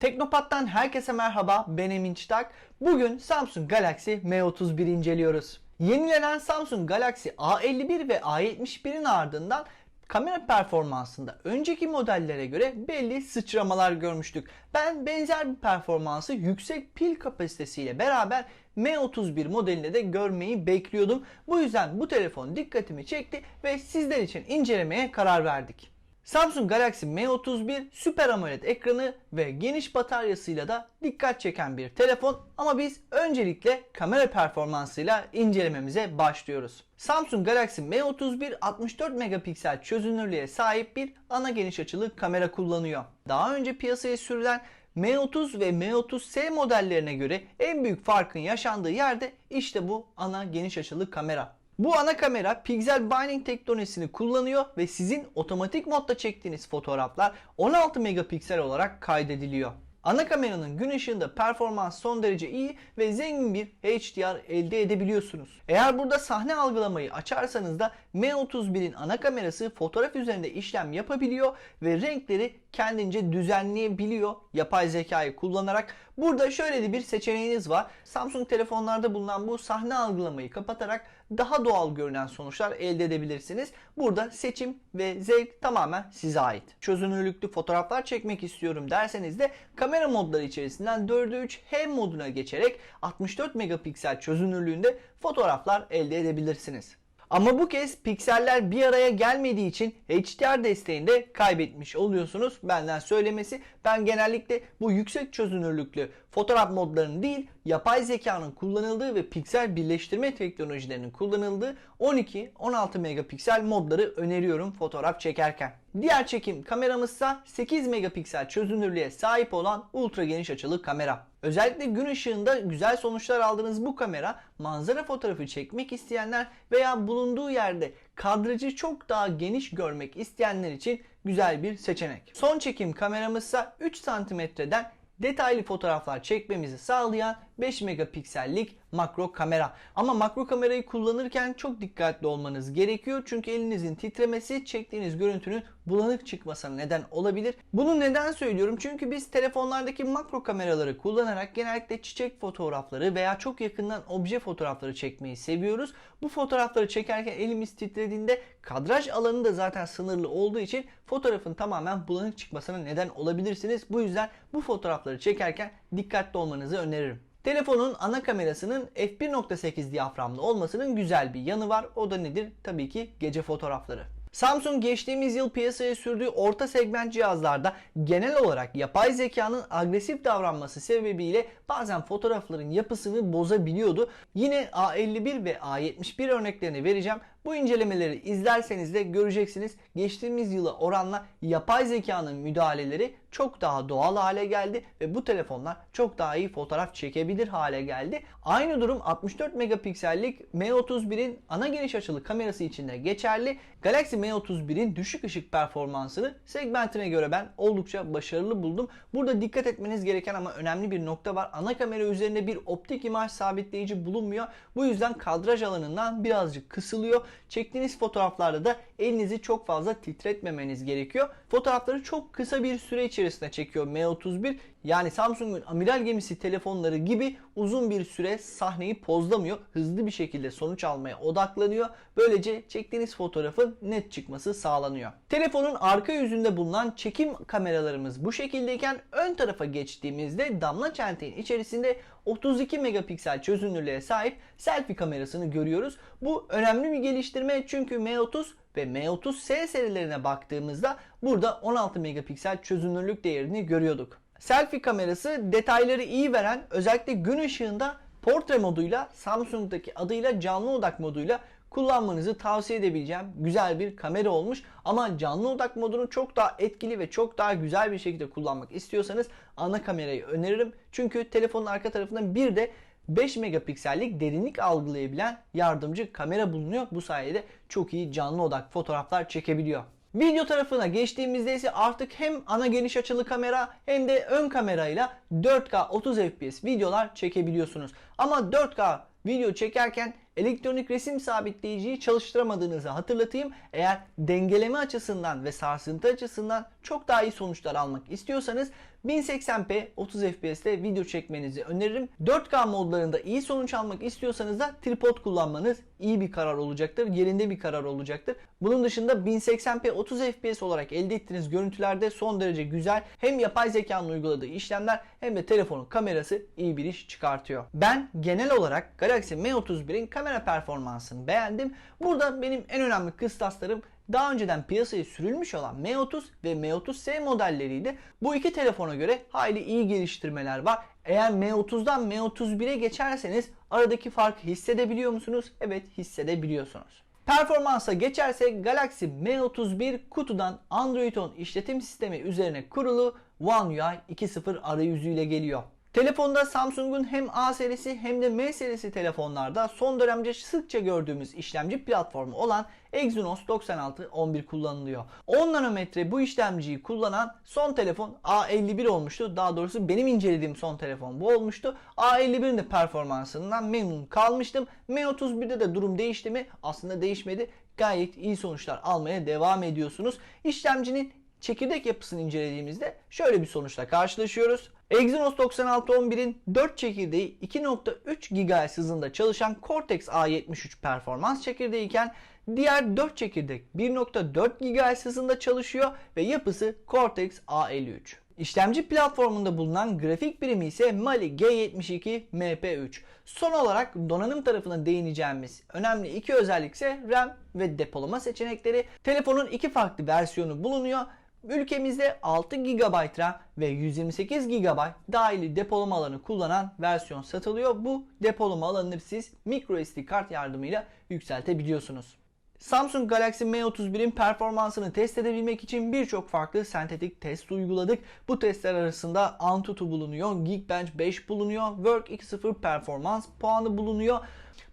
Teknopat'tan herkese merhaba. Ben Emin Çıtak. Bugün Samsung Galaxy M31 inceliyoruz. Yenilenen Samsung Galaxy A51 ve A71'in ardından kamera performansında önceki modellere göre belli sıçramalar görmüştük. Ben benzer bir performansı yüksek pil kapasitesiyle beraber M31 modelinde de görmeyi bekliyordum. Bu yüzden bu telefon dikkatimi çekti ve sizler için incelemeye karar verdik. Samsung Galaxy M31 Super AMOLED ekranı ve geniş bataryasıyla da dikkat çeken bir telefon ama biz öncelikle kamera performansıyla incelememize başlıyoruz. Samsung Galaxy M31 64 megapiksel çözünürlüğe sahip bir ana geniş açılı kamera kullanıyor. Daha önce piyasaya sürülen M30 ve M30S modellerine göre en büyük farkın yaşandığı yerde işte bu ana geniş açılı kamera. Bu ana kamera Pixel Binding teknolojisini kullanıyor ve sizin otomatik modda çektiğiniz fotoğraflar 16 megapiksel olarak kaydediliyor. Ana kameranın gün ışığında performans son derece iyi ve zengin bir HDR elde edebiliyorsunuz. Eğer burada sahne algılamayı açarsanız da M31'in ana kamerası fotoğraf üzerinde işlem yapabiliyor ve renkleri kendince düzenleyebiliyor yapay zekayı kullanarak. Burada şöyle de bir seçeneğiniz var. Samsung telefonlarda bulunan bu sahne algılamayı kapatarak daha doğal görünen sonuçlar elde edebilirsiniz. Burada seçim ve zevk tamamen size ait. Çözünürlüklü fotoğraflar çekmek istiyorum derseniz de kamera modları içerisinden 4'e 3 H moduna geçerek 64 megapiksel çözünürlüğünde fotoğraflar elde edebilirsiniz. Ama bu kez pikseller bir araya gelmediği için HDR desteğini de kaybetmiş oluyorsunuz. Benden söylemesi ben genellikle bu yüksek çözünürlüklü fotoğraf modlarının değil yapay zekanın kullanıldığı ve piksel birleştirme teknolojilerinin kullanıldığı 12-16 megapiksel modları öneriyorum fotoğraf çekerken. Diğer çekim kameramızsa 8 megapiksel çözünürlüğe sahip olan ultra geniş açılı kamera. Özellikle gün ışığında güzel sonuçlar aldığınız bu kamera manzara fotoğrafı çekmek isteyenler veya bulunduğu yerde kadrajı çok daha geniş görmek isteyenler için güzel bir seçenek. Son çekim kameramızsa 3 santimetreden detaylı fotoğraflar çekmemizi sağlayan 5 megapiksellik makro kamera. Ama makro kamerayı kullanırken çok dikkatli olmanız gerekiyor. Çünkü elinizin titremesi çektiğiniz görüntünün bulanık çıkmasına neden olabilir. Bunu neden söylüyorum? Çünkü biz telefonlardaki makro kameraları kullanarak genellikle çiçek fotoğrafları veya çok yakından obje fotoğrafları çekmeyi seviyoruz. Bu fotoğrafları çekerken elimiz titrediğinde kadraj alanı da zaten sınırlı olduğu için fotoğrafın tamamen bulanık çıkmasına neden olabilirsiniz. Bu yüzden bu fotoğrafları çekerken dikkatli olmanızı öneririm. Telefonun ana kamerasının f1.8 diyaframlı olmasının güzel bir yanı var. O da nedir? Tabii ki gece fotoğrafları. Samsung geçtiğimiz yıl piyasaya sürdüğü orta segment cihazlarda genel olarak yapay zekanın agresif davranması sebebiyle bazen fotoğrafların yapısını bozabiliyordu. Yine A51 ve A71 örneklerini vereceğim. Bu incelemeleri izlerseniz de göreceksiniz. Geçtiğimiz yıla oranla yapay zekanın müdahaleleri çok daha doğal hale geldi ve bu telefonlar çok daha iyi fotoğraf çekebilir hale geldi. Aynı durum 64 megapiksellik M31'in ana geniş açılı kamerası için de geçerli. Galaxy M31'in düşük ışık performansını segmentine göre ben oldukça başarılı buldum. Burada dikkat etmeniz gereken ama önemli bir nokta var. Ana kamera üzerinde bir optik imaj sabitleyici bulunmuyor. Bu yüzden kadraj alanından birazcık kısılıyor. Çektiğiniz fotoğraflarda da elinizi çok fazla titretmemeniz gerekiyor. Fotoğrafları çok kısa bir süre içerisinde çekiyor M31. Yani Samsung'un amiral gemisi telefonları gibi uzun bir süre sahneyi pozlamıyor. Hızlı bir şekilde sonuç almaya odaklanıyor. Böylece çektiğiniz fotoğrafın net çıkması sağlanıyor. Telefonun arka yüzünde bulunan çekim kameralarımız bu şekildeyken ön tarafa geçtiğimizde damla çenteğin içerisinde 32 megapiksel çözünürlüğe sahip selfie kamerasını görüyoruz. Bu önemli bir geliştirme çünkü M30 ve M30S serilerine baktığımızda burada 16 megapiksel çözünürlük değerini görüyorduk. Selfie kamerası detayları iyi veren özellikle gün ışığında portre moduyla Samsung'daki adıyla canlı odak moduyla kullanmanızı tavsiye edebileceğim güzel bir kamera olmuş. Ama canlı odak modunu çok daha etkili ve çok daha güzel bir şekilde kullanmak istiyorsanız ana kamerayı öneririm. Çünkü telefonun arka tarafında bir de 5 megapiksellik derinlik algılayabilen yardımcı kamera bulunuyor. Bu sayede çok iyi canlı odak fotoğraflar çekebiliyor. Video tarafına geçtiğimizde ise artık hem ana geniş açılı kamera hem de ön kamerayla 4K 30 FPS videolar çekebiliyorsunuz. Ama 4K video çekerken elektronik resim sabitleyiciyi çalıştıramadığınızı hatırlatayım. Eğer dengeleme açısından ve sarsıntı açısından çok daha iyi sonuçlar almak istiyorsanız 1080p 30 FPS'te video çekmenizi öneririm. 4K modlarında iyi sonuç almak istiyorsanız da tripod kullanmanız iyi bir karar olacaktır. Yerinde bir karar olacaktır. Bunun dışında 1080p 30 FPS olarak elde ettiğiniz görüntülerde son derece güzel. Hem yapay zekanın uyguladığı işlemler hem de telefonun kamerası iyi bir iş çıkartıyor. Ben genel olarak Galaxy M31'in kamera performansını beğendim. Burada benim en önemli kıstaslarım daha önceden piyasaya sürülmüş olan M30 ve M30S modelleriydi. Bu iki telefona göre hayli iyi geliştirmeler var. Eğer M30'dan M31'e geçerseniz aradaki farkı hissedebiliyor musunuz? Evet hissedebiliyorsunuz. Performansa geçersek Galaxy M31 kutudan Android 10 işletim sistemi üzerine kurulu One UI 2.0 arayüzüyle geliyor. Telefonda Samsung'un hem A serisi hem de M serisi telefonlarda son dönemde sıkça gördüğümüz işlemci platformu olan Exynos 9611 kullanılıyor. 10 nanometre bu işlemciyi kullanan son telefon A51 olmuştu. Daha doğrusu benim incelediğim son telefon bu olmuştu. A51'in de performansından memnun kalmıştım. M31'de de durum değişti mi? Aslında değişmedi. Gayet iyi sonuçlar almaya devam ediyorsunuz. İşlemcinin çekirdek yapısını incelediğimizde şöyle bir sonuçla karşılaşıyoruz. Exynos 9611'in 4 çekirdeği 2.3 GHz hızında çalışan Cortex A73 performans çekirdeği iken diğer 4 çekirdek 1.4 GHz hızında çalışıyor ve yapısı Cortex A53. İşlemci platformunda bulunan grafik birimi ise Mali G72 MP3. Son olarak donanım tarafına değineceğimiz önemli iki özellik ise RAM ve depolama seçenekleri. Telefonun iki farklı versiyonu bulunuyor. Ülkemizde 6 GB RAM ve 128 GB dahili depolama alanı kullanan versiyon satılıyor. Bu depolama alanını siz microSD kart yardımıyla yükseltebiliyorsunuz. Samsung Galaxy M31'in performansını test edebilmek için birçok farklı sentetik test uyguladık. Bu testler arasında Antutu bulunuyor, Geekbench 5 bulunuyor, Work 2.0 performans puanı bulunuyor.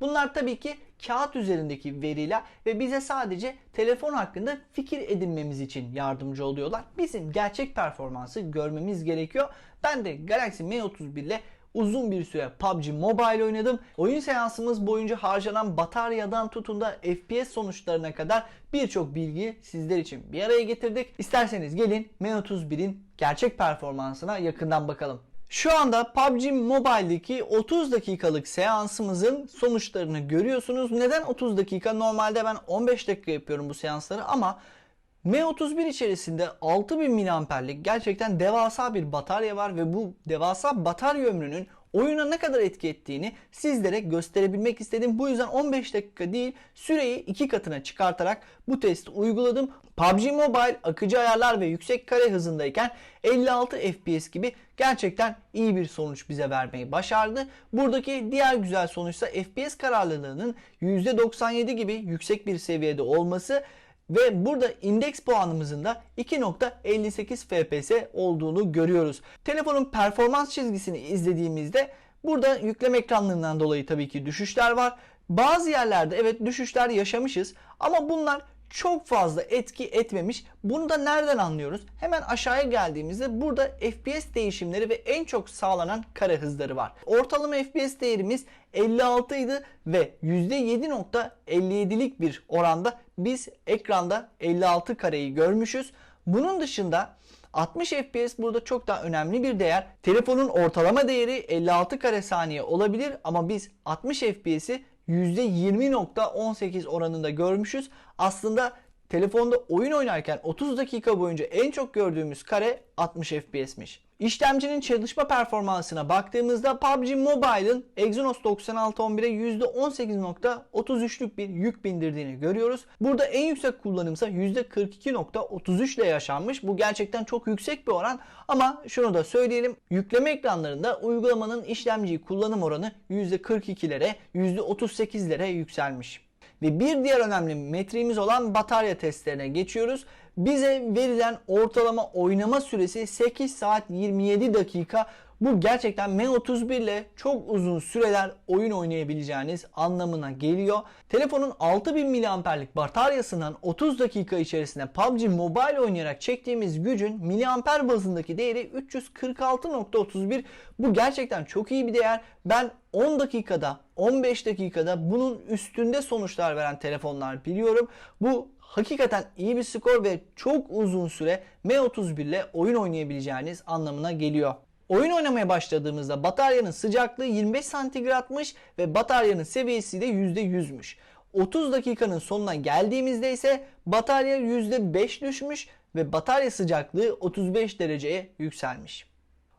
Bunlar tabii ki kağıt üzerindeki veriler ve bize sadece telefon hakkında fikir edinmemiz için yardımcı oluyorlar. Bizim gerçek performansı görmemiz gerekiyor. Ben de Galaxy M31 ile uzun bir süre PUBG Mobile oynadım. Oyun seansımız boyunca harcanan bataryadan tutun da FPS sonuçlarına kadar birçok bilgi sizler için bir araya getirdik. İsterseniz gelin M31'in gerçek performansına yakından bakalım. Şu anda PUBG Mobile'deki 30 dakikalık seansımızın sonuçlarını görüyorsunuz. Neden 30 dakika? Normalde ben 15 dakika yapıyorum bu seansları ama M31 içerisinde 6000 mAh'lik gerçekten devasa bir batarya var ve bu devasa batarya ömrünün oyuna ne kadar etki ettiğini sizlere gösterebilmek istedim. Bu yüzden 15 dakika değil süreyi iki katına çıkartarak bu testi uyguladım. PUBG Mobile akıcı ayarlar ve yüksek kare hızındayken 56 FPS gibi gerçekten iyi bir sonuç bize vermeyi başardı. Buradaki diğer güzel sonuçsa FPS kararlılığının %97 gibi yüksek bir seviyede olması ve burada indeks puanımızın da 2.58 FPS olduğunu görüyoruz. Telefonun performans çizgisini izlediğimizde burada yükleme ekranlarından dolayı tabii ki düşüşler var. Bazı yerlerde evet düşüşler yaşamışız ama bunlar çok fazla etki etmemiş. Bunu da nereden anlıyoruz? Hemen aşağıya geldiğimizde burada FPS değişimleri ve en çok sağlanan kare hızları var. Ortalama FPS değerimiz 56 idi ve %7.57'lik bir oranda biz ekranda 56 kareyi görmüşüz. Bunun dışında 60 FPS burada çok daha önemli bir değer. Telefonun ortalama değeri 56 kare saniye olabilir ama biz 60 FPS'i %20.18 oranında görmüşüz. Aslında telefonda oyun oynarken 30 dakika boyunca en çok gördüğümüz kare 60 FPS'miş. İşlemcinin çalışma performansına baktığımızda PUBG Mobile'ın Exynos 9611'e %18.33'lük bir yük bindirdiğini görüyoruz. Burada en yüksek kullanımsa %42.33 ile yaşanmış. Bu gerçekten çok yüksek bir oran ama şunu da söyleyelim. Yükleme ekranlarında uygulamanın işlemciyi kullanım oranı %42'lere, %38'lere yükselmiş. Ve bir diğer önemli metriğimiz olan batarya testlerine geçiyoruz. Bize verilen ortalama oynama süresi 8 saat 27 dakika. Bu gerçekten M31 ile çok uzun süreler oyun oynayabileceğiniz anlamına geliyor. Telefonun 6000 mAh'lik bataryasından 30 dakika içerisinde PUBG Mobile oynayarak çektiğimiz gücün miliamper bazındaki değeri 346.31. Bu gerçekten çok iyi bir değer. Ben 10 dakikada 15 dakikada bunun üstünde sonuçlar veren telefonlar biliyorum. Bu hakikaten iyi bir skor ve çok uzun süre M31 ile oyun oynayabileceğiniz anlamına geliyor. Oyun oynamaya başladığımızda bataryanın sıcaklığı 25 santigratmış ve bataryanın seviyesi de %100'müş. 30 dakikanın sonuna geldiğimizde ise batarya %5 düşmüş ve batarya sıcaklığı 35 dereceye yükselmiş.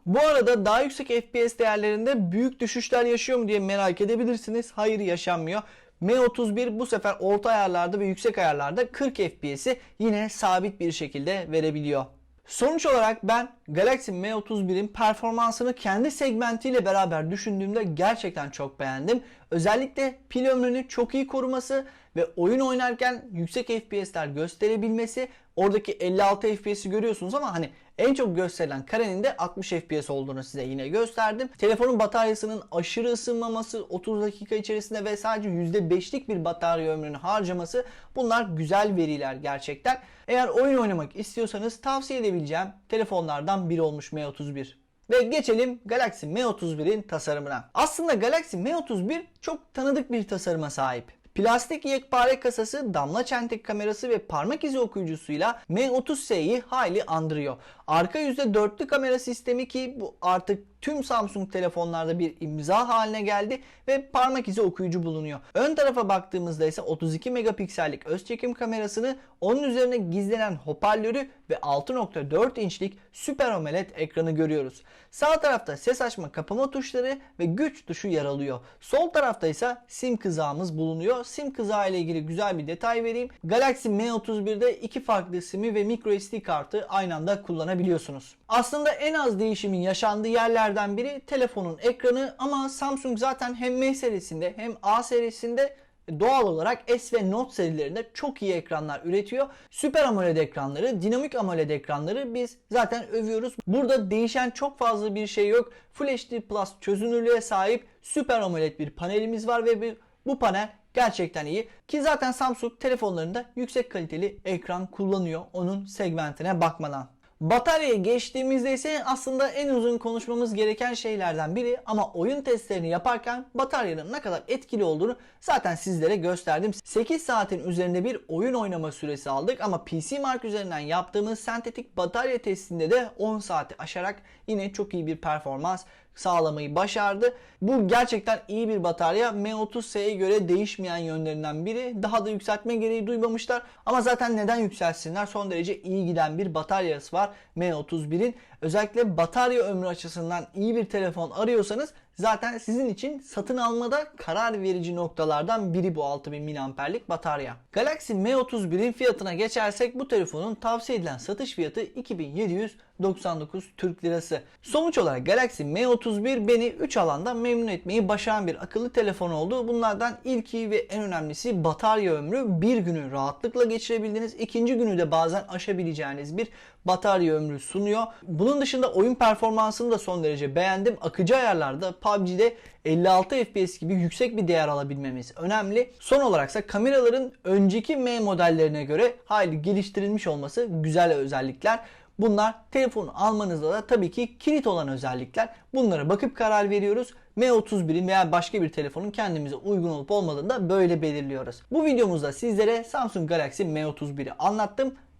Bu arada daha yüksek FPS değerlerinde büyük düşüşler yaşıyor mu diye merak edebilirsiniz. Hayır yaşanmıyor. M31 bu sefer orta ayarlarda ve yüksek ayarlarda 40 FPS'i yine sabit bir şekilde verebiliyor. Sonuç olarak ben Galaxy M31'in performansını kendi segmentiyle beraber düşündüğümde gerçekten çok beğendim. Özellikle pil ömrünü çok iyi koruması ve oyun oynarken yüksek FPS'ler gösterebilmesi. Oradaki 56 FPS'i görüyorsunuz ama hani en çok gösterilen karenin de 60 FPS olduğunu size yine gösterdim. Telefonun bataryasının aşırı ısınmaması 30 dakika içerisinde ve sadece %5'lik bir batarya ömrünü harcaması bunlar güzel veriler gerçekten. Eğer oyun oynamak istiyorsanız tavsiye edebileceğim telefonlardan biri olmuş M31. Ve geçelim Galaxy M31'in tasarımına. Aslında Galaxy M31 çok tanıdık bir tasarıma sahip. Plastik yekpare kasası, damla çentik kamerası ve parmak izi okuyucusuyla M30S'yi hayli andırıyor. Arka yüzde dörtlü kamera sistemi ki bu artık tüm Samsung telefonlarda bir imza haline geldi ve parmak izi okuyucu bulunuyor. Ön tarafa baktığımızda ise 32 megapiksellik öz çekim kamerasını, onun üzerine gizlenen hoparlörü ve 6.4 inçlik Super AMOLED ekranı görüyoruz. Sağ tarafta ses açma kapama tuşları ve güç tuşu yer alıyor. Sol tarafta ise sim kızağımız bulunuyor. Sim kızağı ile ilgili güzel bir detay vereyim. Galaxy M31'de iki farklı simi ve microSD kartı aynı anda kullanabiliyorsunuz. Aslında en az değişimin yaşandığı yerlerden biri telefonun ekranı ama Samsung zaten hem M serisinde hem A serisinde doğal olarak S ve Note serilerinde çok iyi ekranlar üretiyor. Süper AMOLED ekranları, dinamik AMOLED ekranları biz zaten övüyoruz. Burada değişen çok fazla bir şey yok. Full HD Plus çözünürlüğe sahip Süper AMOLED bir panelimiz var ve bir, bu panel gerçekten iyi. Ki zaten Samsung telefonlarında yüksek kaliteli ekran kullanıyor onun segmentine bakmadan. Bataryaya geçtiğimizde ise aslında en uzun konuşmamız gereken şeylerden biri ama oyun testlerini yaparken bataryanın ne kadar etkili olduğunu zaten sizlere gösterdim. 8 saatin üzerinde bir oyun oynama süresi aldık ama PC Mark üzerinden yaptığımız sentetik batarya testinde de 10 saati aşarak yine çok iyi bir performans sağlamayı başardı. Bu gerçekten iyi bir batarya. M30S'ye göre değişmeyen yönlerinden biri. Daha da yükseltme gereği duymamışlar. Ama zaten neden yükselsinler? Son derece iyi giden bir bataryası var M31'in. Özellikle batarya ömrü açısından iyi bir telefon arıyorsanız zaten sizin için satın almada karar verici noktalardan biri bu 6000 mAh'lik batarya. Galaxy M31'in fiyatına geçersek bu telefonun tavsiye edilen satış fiyatı 2799 Türk Lirası. Sonuç olarak Galaxy M31 beni 3 alanda memnun etmeyi başaran bir akıllı telefon oldu. Bunlardan ilki ve en önemlisi batarya ömrü. Bir günü rahatlıkla geçirebildiğiniz, ikinci günü de bazen aşabileceğiniz bir batarya ömrü sunuyor. Bunun dışında oyun performansını da son derece beğendim. Akıcı ayarlarda PUBG'de 56 FPS gibi yüksek bir değer alabilmemiz önemli. Son olaraksa kameraların önceki M modellerine göre hayli geliştirilmiş olması güzel özellikler. Bunlar telefonu almanızda da tabii ki kilit olan özellikler. Bunlara bakıp karar veriyoruz. M31'in veya başka bir telefonun kendimize uygun olup olmadığını da böyle belirliyoruz. Bu videomuzda sizlere Samsung Galaxy M31'i anlattım.